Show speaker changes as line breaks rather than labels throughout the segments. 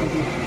Thank you.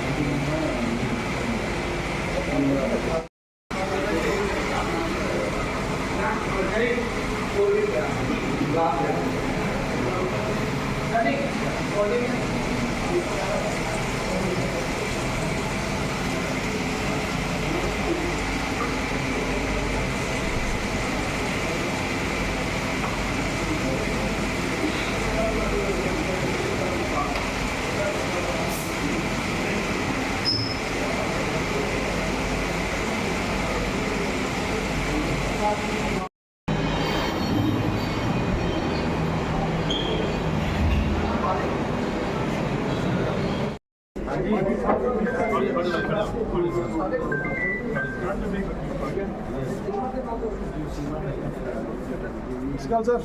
Sir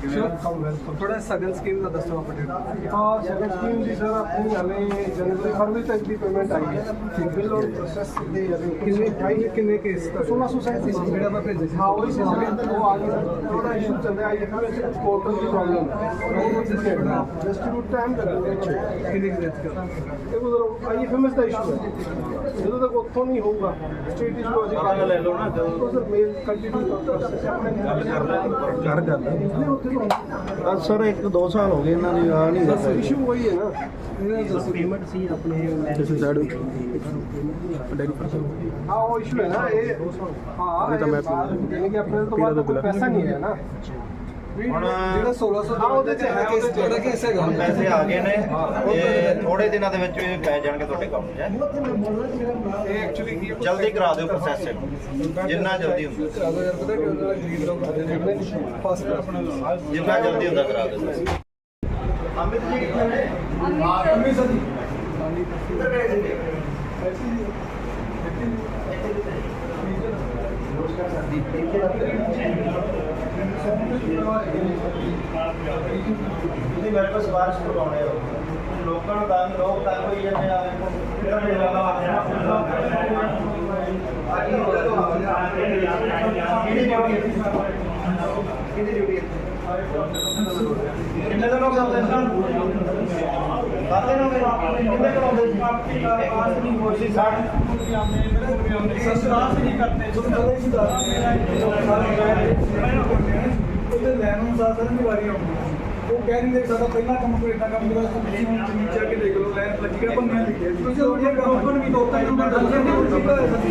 ਥੋੜਾ ਸਗਨ scheme ਦਾ ਦੱਸੋ ਅਪਡੇਟ
ਹਾਂ ਸੈਕੰਡ ਸਕੀਮ ਦੀ ਸਰ? ਆਪਣੀ ਹਲੇ ਜਨਵਰੀ ਫਰਵਰੀ ਤੱਕ ਦੀ ਪੇਮੈਂਟ ਆਈ ਹੈ। ਬਿੱਲ ਔਰ ਪ੍ਰੋਸੈਸ ਦੇ ਹਲੇ
ਕਿੰਨੇ ਕਿੰਨੇ ਕਿੰਨੇ ਕੇਸ ਦਾ
1637 ਸੀ
ਜਿਹੜਾ ਮੈਂ ਭੇਜਿਆ
ਹਾਂ ਉਹੀ ਸੀ ਸਰ ਉਹ ਆ ਗਿਆ। ਥੋੜਾ ਇਸ਼ੂ ਚੱਲ ਰਿਹਾ ਹੈ ਇਹ ਪੋਰਟਲ ਦੀ ਪ੍ਰੋਬਲਮ ਹੈ। ਡਿਸਟ੍ਰੀਬਿਊਟ ਟਾਈਮ ਕਰਦੇ
ਕਿੰਨੇ ਕੇਸ ਦਾ
ਇਹ ਉਧਰ ਆਈਐਫਐਮਐਸ ਦਾ ਇਸ਼ੂ ਹੈ। ਜਦੋਂ ਤੱਕ ਉੱਥੋਂ ਨਹੀਂ ਹੋਊਗਾ ਸਟੇਟ ਇਸ਼ੂ ਅਸੀਂ ਕਰ ਲੈ ਲਓ ਨਾ ਜਦੋਂ ਸਰ ਮੇਲ ਕੰਟੀਨਿਊ ਆਪਣੇ
ਕਰ ਗੱਲ
ਨਹੀਂ ਉੱਥੇ ਤਾਂ
ਸਰ ਇੱਕ ਦੋ ਸਾਲ ਹੋ ਗਏ ਇਹਨਾਂ ਦੀ ਆ ਨਹੀਂ
ਸਰ ਇਸ਼ੂ ਵਹੀ ਹੈ। ਨਾ
ਪੇਮੈਂਟ ਸੀ ਆਪਣੇ
ਤੁਸੀਂ ਸਾਈਡ ਡੈਰੀ
ਹਾਂ ਉਹ ਇਸ਼ੂ ਹੈ ਨਾ ਇਹ ਹਾਂ
ਇਹ ਤਾਂ ਮੈਂ
ਯਾਨੀ ਕਿ ਆਪਣੇ ਤੋਂ ਬਾਅਦ ਕੋਈ ਪੈਸਾ ਨਹੀਂ ਹੈ ਨਾ।
ਹੁਣ
ਜਿਹੜਾ 1600
ਹਾਂ, ਉਹਦੇ ਚ ਹੈ,
ਕੇਸ ਜਿਹੜਾ ਕੇਸ ਹੈਗਾ।
ਹੁਣ ਪੈਸੇ ਆ ਗਏ ਨੇ ਤੇ ਥੋੜੇ ਦਿਨਾਂ ਦੇ ਵਿੱਚ ਇਹ ਪੈ ਜਾਣਗੇ ਤੁਹਾਡੇ ਅਕਾਊਂਟ 'ਚ
ਇਹ ਐਕਚੁਅਲੀ ਕੀ
ਜਲਦੀ ਕਰਾ ਦਿਓ ਪ੍ਰੋਸੈਸ ਜਿੰਨਾ ਜਲਦੀ
ਆਪਣਾ
ਜਿੰਨਾ ਜਲਦੀ ਹੁੰਦਾ ਕਰਾ ਦਿਓ। ਅਮਿਤ ਜੀ ਕਿੱਥੇ ਨੇ?
ਅੰਮ੍ਰਿਤ ਸਰ। ਜੀ।
ਤੁਸੀਂ ਮੇਰੇ ਕੋਲ ਸਵਾਰਿਸ਼ ਕਰਵਾਉਣੇ ਹੋ ਲੋਕਾਂ ਨੂੰ ਤਾਂ ਲੋਕ ਤਾਂ ਕੋਈ ਜਾਂਦੇ ਆ। ਕਿਹੜਾ ਮੇਰਾ ਕਿਹਦੀ ਡਿਊਟੀ ਹੈ? ਕਿਹਦੀ ਡਿਊਟੀ ਹੈ? ਕਿੰਨੇ ਦਿਨ ਹੋ ਗਏ ਆਪਣੇ ਕਰਦੇ ਨੇ ਕਿੰਨੇ ਦਿਨ ਹੋ ਗਏ ਪਾਸ ਨਹੀਂ ਹੋਈ ਸਾਡ
ਸਸਰਾਸ ਨਹੀਂ ਕਰਤੇ ਜੋ ਕਦੇ ਸੀ ਦਾ ਉਹਦੇ ਲੈਣ ਸਾਧਨ ਦੀ ਵਾਰੀ ਆਉਂਦੀ। ਉਹ ਕਹਿ ਨਹੀਂ ਦੇ ਸਾਡਾ ਪਹਿਲਾ ਕੰਮ ਕੋਈ ਇਦਾਂ ਕੰਮ ਜਿਹੜਾ ਤੁਸੀਂ ਹੁਣ ਜ਼ਮੀਨ ਚਾ ਕੇ ਦੇਖ ਲਓ ਲੈਣ ਲੱਗੀ ਗਿਆ ਬੰਨਿਆ ਲਿਖਿਆ ਤੁਸੀਂ ਉਹਦੀਆਂ ਲੋਕਾਂ ਨੂੰ ਵੀ ਤਿੰਨ ਨੰਬਰ ਦੱਸ ਦਿੰਦੇ ਹੋ ਜੀ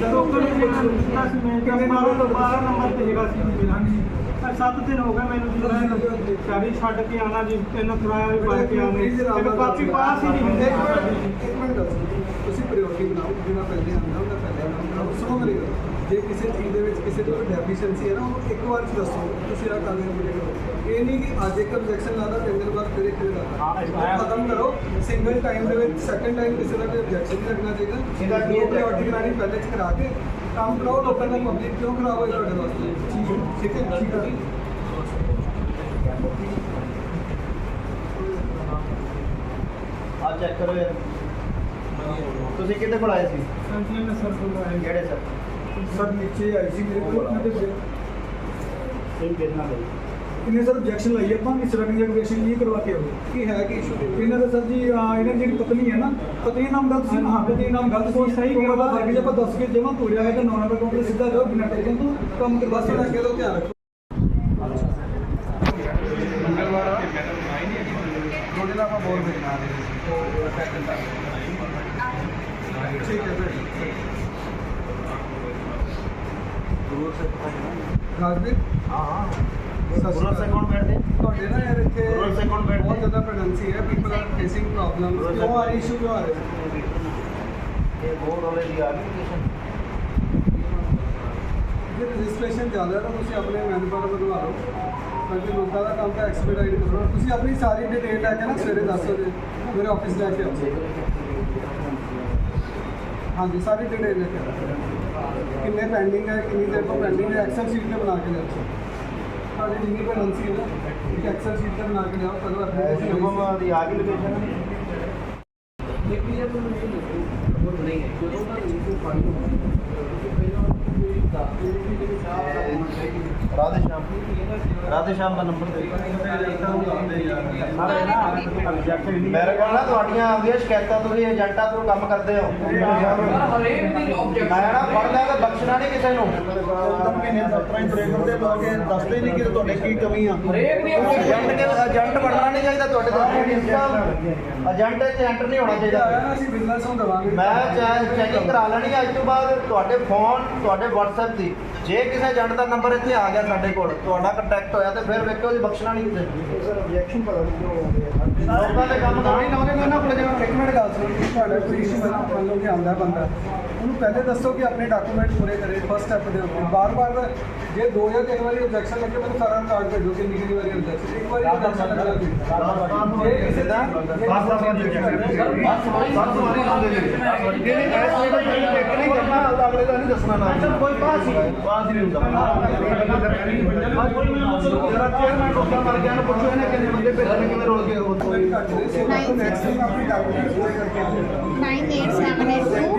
ਲੋਕਾਂ ਨੂੰ ਵੀ ਦਿੱਤਾ ਸੀ ਮੈਂ ਨੰਬਰ 12 ਨੰਬਰ ਤੇ ਹੈਗਾ ਸੀ ਜੀ ਹਾਂਜੀ
ਸੱਤ ਦਿਨ ਹੋ ਗਏ ਮੈਨੂੰ ਜੀ ਮੈਂ ਚਾਬੀ ਛੱਡ ਕੇ ਆਣਾ ਜੀ ਤੈਨੂੰ ਕਿਰਾਇਆ ਵੀ ਪਾ ਕੇ ਆਉਣੇ। ਤੇ ਕਾਪੀ ਪਾਸ ਹੀ ਨਹੀਂ ਹੁੰਦੇ।
ਇੱਕ ਮਿੰਟ ਤੁਸੀਂ ਪ੍ਰਾਇੋਰਟੀ ਬਣਾਓ ਜਿਹੜਾ ਪਹਿਲੇ ਆਉਂਦਾ ਉਹਦਾ ਪਹਿਲੇ ਬਣਾਓ ਸੁਣੋ ਮੇਰੀ ਗੱਲ ਜੇ ਕਿਸੇ ਚੀਜ਼ ਦੇ ਵਿੱਚ ਕਿਸੇ ਕੋਈ ਡੈਫੀਸ਼ੀਐਂਸੀ ਹੈ ਨਾ ਉਹ ਇੱਕ ਵਾਰ ਦੱਸੋ ਤੁਸੀਂ ਆਹ ਕਾਗਜ਼ ਪੂਰੇ ਕਰੋ ਇਹ ਨਹੀਂ ਕਿ ਅੱਜ ਇੱਕ ਆਬਜੈਕਸ਼ਨ ਲਾਦਾ ਤਿੰਨ ਦਿਨ ਬਾਅਦ ਫਿਰ ਇੱਕ ਲਾਦਾ ਖਤਮ ਕਰੋ। ਸਿੰਗਲ ਟਾਈਮ ਦੇ ਵਿੱਚ ਸੈਕੰਡ ਟਾਈਮ ਕਿਸੇ ਦਾ ਕੋਈ ਆਬਜੈਕਸ਼ਨ ਨਹੀਂ ਲੱਗਣਾ ਚਾਹੀਦਾ।
ਇਹਦਾ
ਪ੍ਰਾਇੋਰਟੀ ਬਣਾਣੀ ਪਹਿਲੇ 'ਚ ਕਰਾ ਕੇ ਕੰਮ ਕਰਾਓ ਲੋਕਾਂ ਦਾ ਪਬਲਿਕ ਕਿਉਂ ਖਰਾਬ ਹੋਏ ਤੁਹਾਡੇ ਵਾਸਤੇ। ਠੀਕ ਹੈ ਠੀਕ ਹੈ ਠੀਕ ਹੈ।
ਆ ਚੈੱਕ ਕਰੋ ਯਾਰ। ਤੁਸੀਂ ਕਿੱਥੇ ਪੜਾਏ ਸੀ?
ਸੰਤੀਆਂ ਮੈਂ ਸਰ ਕੋਲ ਆਇਆ
ਕਿਹੜੇ ਸਰ?
ਸਰ ਨੀਚੇ ਆਈ ਸੀ ਮੇਰੇ ਕੋਲ। ਮੈਂ ਤੇ
ਇਹ ਕਿੰਨਾ ਲਈ
ਇਹਨੇ ਸਰ ਆਬਜੈਕਸ਼ਨ ਲਾਈ ਆਪਾਂ ਕਿ ਸਰਵਿੰਗ ਐਗਰੀਗੇਸ਼ਨ ਨਹੀਂ ਕਰਵਾ ਕੇ ਆਉਂਦੇ। ਕੀ ਹੈ ਕਿ ਇਸ਼ੂ ਇਹਨਾਂ ਦਾ ਸਰ ਜੀ ਅਹ ਇਹਨਾਂ ਦੀ ਜਿਹੜੀ ਪਤਨੀ ਹੈ ਨਾ ਪਤਨੀ ਨਾਮ ਗਲਤ ਸੀ ਹਾਂ ਪਤਨੀ ਨਾਮ ਗਲਤ ਸੀ। ਸਹੀ ਕਿ ਪਤਾ ਲੱਗ ਜੇ ਆਪਾਂ ਦੱਸ ਕੇ ਜਮਾ ਤੋੜਿਆ ਹੈ ਤਾਂ ਨੌ ਨੰਬਰ ਕਾਊਂਟਰ ਸਿੱਧਾ ਜਾਓ ਬਿਨਾਂ ਟੈਕਨ ਤੋਂ ਕੰਮ ਤੇ ਬਸ ਇਹਨਾਂ ਅੱਗੇ ਤੋਂ ਧਿਆਨ ਰੱਖੋ। ਥੋੜੇ ਨਾਲ ਆਪਾਂ ਬੋਲ ਦੇਣਾ ਠੀਕ
ਰੂਰਲ ਸੇ ਕੌਣ ਬੈਠਦੇ?
ਤੁਹਾਡੇ ਨਾ ਯਾਰ ਇੱਥੇ
ਰੂਰਲ ਸੇ ਕੌਣ ਬੈਠਦੇ?
ਬਹੁਤ ਜ਼ਿਆਦਾ ਪ੍ਰੈਗਨੈਂਸੀ ਹੈ ਪੀਪਲ ਆਰ ਫੇਸਿੰਗ ਪ੍ਰੋਬਲਮਸ ਕਿਉਂ ਆ ਰਹੀ ਇਸ਼ੂ ਕਿਉਂ ਆ ਰਹੇ
ਇਹ ਬੋਰਡ ਵਾਲੇ ਦੀ ਆ ਗਈ
ਜੇ ਰਜਿਸਟ੍ਰੇਸ਼ਨ ਜ਼ਿਆਦਾ ਤਾਂ ਤੁਸੀਂ ਆਪਣੇ ਮੈਨਪਾਵਰ ਬਣਵਾ ਲਓ। ਕਿਉਂਕਿ ਲੋਕਾਂ ਦਾ ਕੰਮ ਤਾਂ ਐਕਸਪੀਡਾਈਟ ਕਰੋ। ਤੁਸੀਂ ਆਪਣੀ ਸਾਰੀ ਡਿਟੇਲ ਲੈ ਕੇ ਨਾ ਸਵੇਰੇ ਦੱਸ ਵਜੇ ਮੇਰੇ ਆਫਿਸ ਲੈ ਕੇ ਆਓ। ਹਾਂਜੀ ਸਾਰੀ ਡਿਟੇਲ ਲੈ ਕੇ ਕਿੰਨੇ ਪੈਂਡਿੰਗ ਹੈ ਕਿੰਨੀ ਦੇਰ ਤੋਂ ਪੈਂਡਿੰਗ ਹੈ ਐਕਸਲ ਸ਼ੀਟ ਤੇ ਬਣਾ ਕੇ ਲੈ ਆਓ। ਤੁਹਾਡੀ ਜਿੰਨੀ ਪੈਂਡਿੰਗ ਹੈ ਨਾ ਇੱਕ ਐਕਸਲ ਸ਼ੀਟ ਤੇ ਬਣਾ ਕੇ ਲਿਆਓ ਕਦੋਂ ਐਪਲੀਕੇਸ਼ਨ
ਸ਼ੁਭਮ ਦੀ ਆ ਗਈ ਲੋਕੇਸ਼ਨ
ਇੱਕ ਵੀ ਤੁਹਾਨੂੰ ਨਹੀਂ ਨਹੀਂ ਹੈ ਜਦੋਂ ਤੱਕ ਇਹ ਫਾਈਲ
ਰਾਧੇ ਸ਼ਾਮ ਰਾਧੇ ਸ਼ਾਮ ਦਾ ਨੰਬਰ ਦੇ ਮੇਰੇ ਕੋਲ ਨਾ ਤੁਹਾਡੀਆਂ ਆਉਂਦੀਆਂ ਸ਼ਿਕਾਇਤਾਂ ਤੁਸੀਂ ਏਜੰਟਾਂ ਤੋਂ ਕੰਮ ਕਰਦੇ ਹੋ। ਮੈਂ ਨਾ ਫੜ ਲਿਆ ਤਾਂ ਬਖਸ਼ਣਾ ਨਹੀਂ ਕਿਸੇ ਨੂੰ।
ਮਹੀਨੇ ਦਫ਼ਤਰਾਂ 'ਚ ਬ੍ਰੇਕ ਹੁੰਦੇ ਲੋਕ ਇਹ ਦੱਸਦੇ ਨਹੀਂ ਕਿ ਤੁਹਾਡੇ ਕੀ ਕਮੀਆਂ
ਏਜੰਟ ਕੇ ਏਜੰਟ ਬਣਨਾ ਨਹੀਂ ਚਾਹੀਦਾ ਤੁਹਾਡੇ ਤੋਂ। ਏਜੰਟ ਇੱਥੇ ਐਂਟਰ ਨਹੀਂ ਹੋਣਾ ਚਾਹੀਦਾ। ਮੈਂ ਚੈਕਿੰਗ ਕਰਾ ਲੈਣੀ ਹੈ, ਅੱਜ ਤੋਂ ਬਾਅਦ ਤੁਹਾਡੇ ਫੋਨ ਤੁਹਾਡੇ WhatsApp ਦੀ। ਜੇ ਕਿਸੇ ਏਜੰਟ ਦਾ ਨੰਬਰ ਇੱਥੇ ਆ ਗਿਆ ਸਾਡੇ ਕੋਲ, ਤੁਹਾਡਾ ਕੰਟੈਕਟ ਹੋਇਆ ਤੇ ਫਿਰ ਵੇਖੋ ਜੀ, ਬਖਸ਼ਣਾ ਨਹੀਂ ਕਿਸੇ
ਸਰ ਰਿਐਕਸ਼ਨ ਪਤਾ ਨਹੀਂ ਕਿਉਂ ਹੋ ਗਿਆ
ਲੋਕਾਂ ਦੇ ਕੰਮ ਕਰੋ
ਨਹੀਂ ਲਾਉਣੇ ਮੈਂ ਨਾ ਆਪਣੇ ਜਗ੍ਹਾ ਇੱਕ ਮਿੰਟ ਗੱਲ ਸੁਣੋ। ਤੁਹਾਡਾ ਕੋਈ ਇਸ਼ੂ ਹੈ ਮੰਨ ਲਓ ਕਿ ਆਉਂਦਾ ਬੰਦਾ। ਉਹਨੂੰ ਪਹਿਲੇ ਦੱਸੋ ਕਿ ਆਪਣੇ ਡਾਕੂਮੈਂਟ ਪੂਰੇ ਕਰੇ ਫਸਟ ਸਟੈਪ ਦੇ ਉੱਤੇ ਬਾਰ-ਬਾਰ ਜੇ ਦੋ ਜਾਂ ਤਿੰਨ ਵਾਰੀ ਆਬਜੈਕਸ਼ਨ ਲੱਗੇ ਮੈਨੂੰ ਸਾਰਾ ਕਾਰਡ ਭੇਜੋ ਕਿ ਨਿਕਲੀ ਵਾਰੀ ਆਬਜੈਕਸ਼ਨ ਇੱਕ ਵਾਰੀ ਆਬਜੈਕਸ਼ਨ ਲੱਗਾ ਜੇ ਕਿਸੇ ਦਾ ਬਾਸ ਬਾਸ ਵਾਰੀ ਆਉਂਦੇ ਨੇ ਜਿਹੜੇ ਕੈਸ
ਨਹੀਂ ਕਰਨਾ ਅਗਲੇ ਦਾ ਨਹੀਂ ਦੱਸਣਾ ਨਾ
ਕੋਈ ਪਾਸ ਨਹੀਂ ਪਾਸ ਨਹੀਂ ਹੁੰਦਾ
ਕੋਈ ਮੈਂ ਚੇਅਰਮੈਨ ਕੋਲ ਮਰ ਗਿਆ ਨਾ ਪੁੱਛੋ ਇਹਨੇ ਕਿੰਨੇ ਬੰਦੇ ਭੇਜਣੇ ਕਿਵੇਂ ਰੋਲ ਗਏ ਉਹ ਤੋਂ 9878 2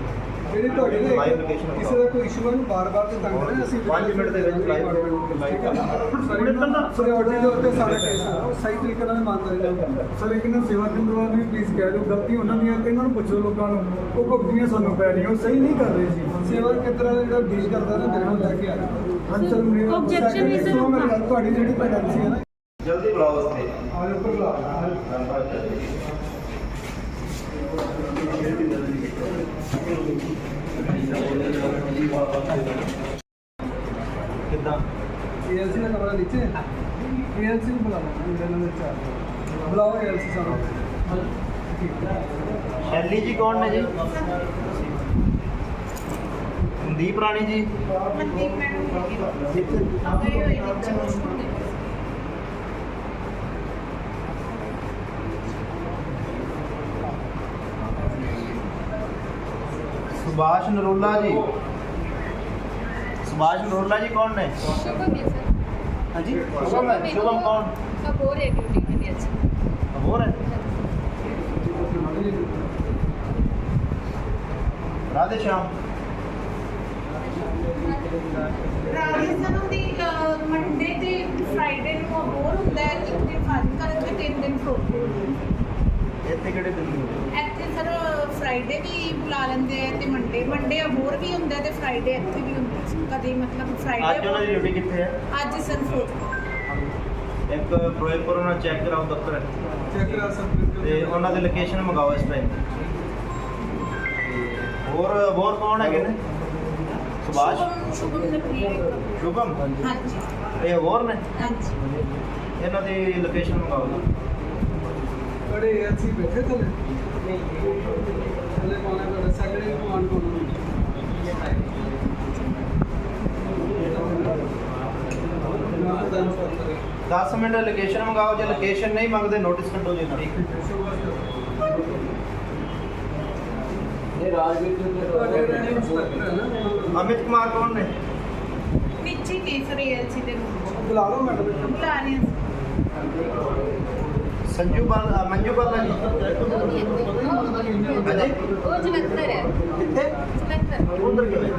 ਜਿਹੜੀ ਤੁਹਾਡੀ ਨਾ
location
ਕਿਸੇ ਦਾ ਕੋਈ ਇਸ਼ੂ ਹੈ ਨੂੰ ਬਾਰ-ਬਾਰ ਤੇ ਤੰਗ ਕਰੇ ਅਸੀਂ
ਪੰਜ ਮਿੰਟ ਦੇ ਵਿੱਚ live
ਪ੍ਰਾਇੋਰਟੀ ਦੇ ਉੱਤੇ ਸਾਰਾ ਕੇਸ ਹੈ ਉਹ ਸਹੀ ਤਰੀਕੇ ਨਾਲ ਨਾਲ ਕਰਨਾ।
ਸਰ ਇੱਕ ਨਾ ਸੇਵਾ ਕੇਂਦਰ ਵਾਲੇ ਵੀ ਪਲੀਜ਼ ਕਹਿ ਦਿਓ ਗਲਤੀ ਉਹਨਾਂ ਦੀਆਂ ਹੈ, ਇਹਨਾਂ ਨੂੰ ਪੁੱਛੋ ਲੋਕਾਂ ਨੂੰ ਉਹ ਭੁਗਤੀਆਂ ਸਾਨੂੰ ਪੈ ਰਹੀਆਂ ਉਹ ਸਹੀ ਨਹੀਂ ਕਰ ਰਹੇ ਸੀ
ਸੇਵਾ ਕੇਂਦਰ ਵਾਲਾ ਜਿਹੜਾ ਡੀਲ ਕਰਦਾ ਨਾ ਨਾਲ ਲੈ ਕੇ ਆ
ਹਾਂ ਸਰ ਮੇਰਾ
ਸੁਣੋ ਮੇਰੀ ਗੱਲ, ਤੁਹਾਡੀ ਜਿਹੜੀ ਪੈਨੈਂਸੀ ਹੈ ਨਾ
ਜਲਦੀ ਬੁਲਾਓ ਉੱਥੇ
ਆਲੇ ਉੱਪਰ ਬੁਲਾ
ਕਿੱਦਾਂ?
ਏਐਲਸੀ ਦਾ ਕਮਰਾ ਨੀਚੇ? ਏਐਲਸੀ ਨੂੰ ਬੁਲਾਓ ਮੇਰੇ ਨਾਲ ਚਾਰ ਬੁਲਾਓ ਏਐਲਸੀ ਸਾਨੂੰ।
ਸ਼ੈਲੀ ਜੀ ਕੌਣ ਨੇ ਜੀ? ਸੰਦੀਪ ਰਾਣੀ ਜੀ।
ਮਨਦੀਪ ਮੈਡਮ ਆਏ ਹੋਏ ਨੇ
ਸੁਭਾਸ਼ ਨਰੋਲਾ ਜੀ ਸੁਭਾਸ਼ ਨਰੋਲਾ ਜੀ ਕੌਣ ਨੇ
ਸ਼ੁਭਮ ਹੈ ਸਰ
ਹਾਂਜੀ ਸ਼ੁਭਮ ਹੈ ਸ਼ੁਭਮ ਕੌਣ
अब और है ड्यूटी के लिए अच्छा
ਹੋਰ ਹੈ ਰਾਧੇ ਸ਼ਾਮ
ਰਾਜਸਥਾਨ ਦੀ ਮੰਡੇ ਤੇ ਫਰਾਈਡੇ ਨੂੰ ਅਬੋਰ ਹੁੰਦਾ ਹੈ ਇੱਕ ਦਿਨ ਫਾਜ਼ਿਲ ਕਰਨ ਤੇ ਤਿੰਨ ਦਿਨ ਫਰੋਡ
ਇੱਥੇ ਕਿਹੜੇ ਦਿਨ ਨੂੰ?
ਇੱਥੇ ਸਰ ਫਰਾਈਡੇ ਵੀ ਬੁਲਾ ਲੈਂਦੇ ਆ ਤੇ ਮੰਡੇ ਮੰਡੇ ਅਬੋਰ ਵੀ ਹੁੰਦਾ ਤੇ ਫਰਾਈਡੇ ਇੱਥੇ ਵੀ ਹੁੰਦਾ। ਹੈ। ਕਦੇ ਮਤਲਬ
ਅੱਜ ਉਹਨਾਂ ਦੀ ਡਿਊਟੀ ਕਿੱਥੇ ਹੈ
ਅੱਜ ਸਰ ਫਰੋਡ
ਇੱਕ ਫਿਰੋਜ਼ਪੁਰ ਉਹਨਾਂ ਚੈੱਕ ਕਰਾਓ ਦਫ਼ਤਰ।
ਚੈੱਕ ਕਰਾ ਸਕਦੇ
ਤੇ ਉਹਨਾਂ ਦੀ ਲੋਕੇਸ਼ਨ ਮੰਗਾਓ ਇਸ ਟਾਈਮ ਹੋਰ ਹੋਰ ਕੌਣ ਹੈਗੇ ਨੇ? ਸੁਭਾਸ਼?
ਸ਼ੁਭਮ ਸ਼ੁਭਮ ਨੇ ਵੀ-
ਸ਼ੁਭਮ?
ਹਾਂਜੀ।
ਇਹ ਹੋਰ ਨੇ?
ਹਾਂਜੀ।
ਇਹਨਾਂ ਦੀ ਲੋਕੇਸ਼ਨ ਮੰਗਾਓ
ਬੜੇ ਏਐਲਸੀ ਬੈਠੇ ਥੱਲੇ ਥੱਲੇ ਕੋਣਾ ਤੁਹਾਡਾ ਸੈਕਟਰੀ ਕਮਾਂਡ ਕੋਣਾ
10 ਮਿੰਟ ਲੋਕੇਸ਼ਨ ਮੰਗਾਓ ਜੇ ਲੋਕੇਸ਼ਨ ਨਹੀਂ ਮੰਗਦੇ ਨੋਟਿਸ ਕੱਢੋ ਜੀ ਇਹਨਾਂ
ਤੁਹਾਡੇ ਜਿਹੜੇ ਇੰਸਪੈਕਟਰ ਹੈ ਨਾ?
ਅਮਿਤ ਕੁਮਾਰ ਕੌਣ ਨੇ
ਨੀਚੇ ਕੇ ਸਰ ਏਐਲਸੀ ਦੇ
ਬੁਲਾ ਲਓ ਮੈਡਮ ਨੂੰ।
ਬੁਲਾ ਰਹੇ ਹਾਂ
ਸੰਜੂ ਬਾਲ ਮੰਜੂ ਬਾਲਾ ਜੀ ਹਾਂਜੀ
ਉਹ ਜਲੰਧਰ ਹੈ
ਕਿੱਥੇ
ਜਲੰਧਰ
ਉਧਰ ਕਿਵੇਂ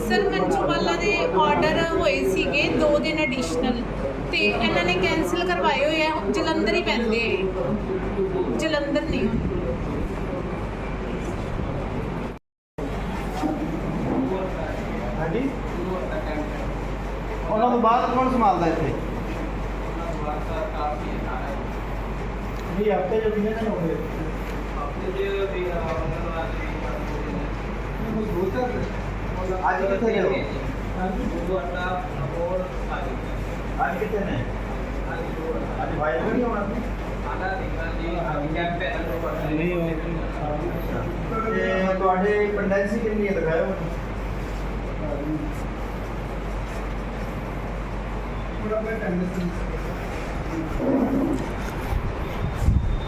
ਸਰ ਮੰਚੂਵਾਲਾ ਦੇ ਆਰਡਰ ਹੋਏ ਸੀਗੇ 2 ਦਿਨ ਐਡੀਸ਼ਨਲ ਤੇ ਇਹਨਾਂ ਨੇ ਕੈਨਸਲ ਕਰਵਾਏ ਹੋਏ ਆ ਜਲੰਧਰ ਹੀ ਪੈਂਦੇ ਆ। ਜਲੰਧਰ ਨਹੀਂ
ਹਾਂਜੀ ਉਹਨਾਂ ਤੋਂ ਬਾਅਦ ਕੌਣ ਸੰਭਾਲਦਾ ਇੱਥੇ
ਵੀ ਹਫ਼ਤੇ ਜੋ ਕਿੰਨੇ ਦਿਨ ਹੋ ਗਏ
ਕੋਈ ਦੋ ਚਾਰ ਦਿਨ।
ਅੱਜ ਕਿੱਥੇ ਗਏ ਹੋ ਅੱਜ ਕਿੱਥੇ ਨੇ ਅੱਜ ਵਾਇਰ ਨਹੀਂ ਹੋਣਾ ਤੇ ਤੁਹਾਡੇ ਪੈਂਡੈਂਸੀ ਕਿੰਨੀ ਹੈ ਦਿਖਾਓ
ਥੋੜਾ ਬਹੁਤ ਟੈਂਡੈਂਸੀ ਤੁਹਾਡਾ ਦਿਖਾਓ ਜੋ ਪੈਂਡਿੰਗ ਕੇਸਿਸ ਦਿਖਾਓ ਕੰਪਿਊਟਰ ਇੱਧਰ ਕਰੋ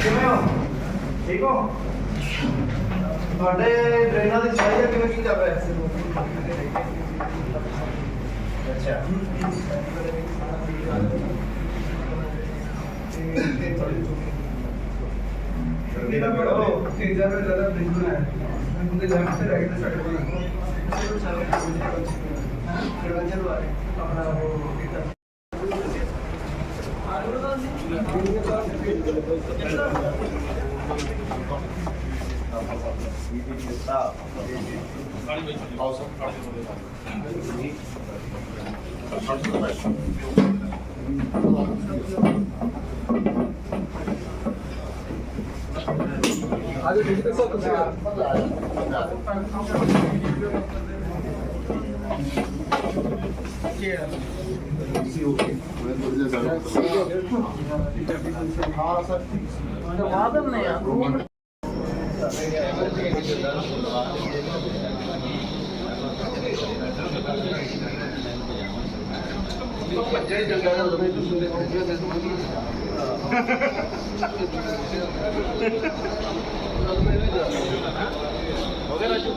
ਕਿਵੇਂ ਹੋ? ਠੀਕ ਹੋ? ਤੁਹਾਡੇ ਡਰੇਨਾਂ ਦੀ ਸਫ਼ਾਈ ਦਾ ਕਿਵੇਂ ਕੀ ਚੱਲ ਰਿਹਾ? ਹੈ ਅੱਛਾ
ਇਹਦਾ ਬੜਾ ਤੀਜਾ ਮੈਂ ਜ਼ਿਆਦਾ ਬਣਾਇਆ। ਹੈ ਉਹਦੇ ਲੈਫਟ ਤੇ ਰਾਈਟ ਤੇ ਸਾਡੇ ਬਣਾਇਆ ਜਿਹੜਾ ਚਲਵਾ ਆਪਣਾ ਉਹ అది తెలిసిపోతుంది వాదం సార్. ਤੋਂ
ਭੱਜਿਆ ਹੀ
ਚੰਗਾ ਹੈ ਉਹਨੇ ਤੂੰ ਸੁਣਦੇ ਹੋ ਗਿਆ ਮੈਨੂੰ ਹੋ ਗਿਆ
ਰਾਜੂ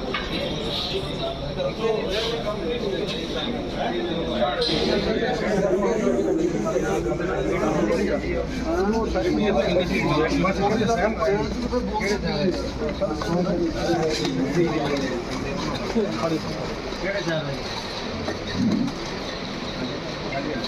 ਉਹ ਸਾਰੀ ਮੀਂਹ ਤਾਂ ਇੰਨੀ ਚੀਜ਼ ਹੈ ਮੈਂ ਸਮਝ ਰਿਹਾ ਸੈਮ
ਕਿਹੜੇ ਜਾ ਰਹੇ ਚੈੱਕ
ਜਿਹੜੀ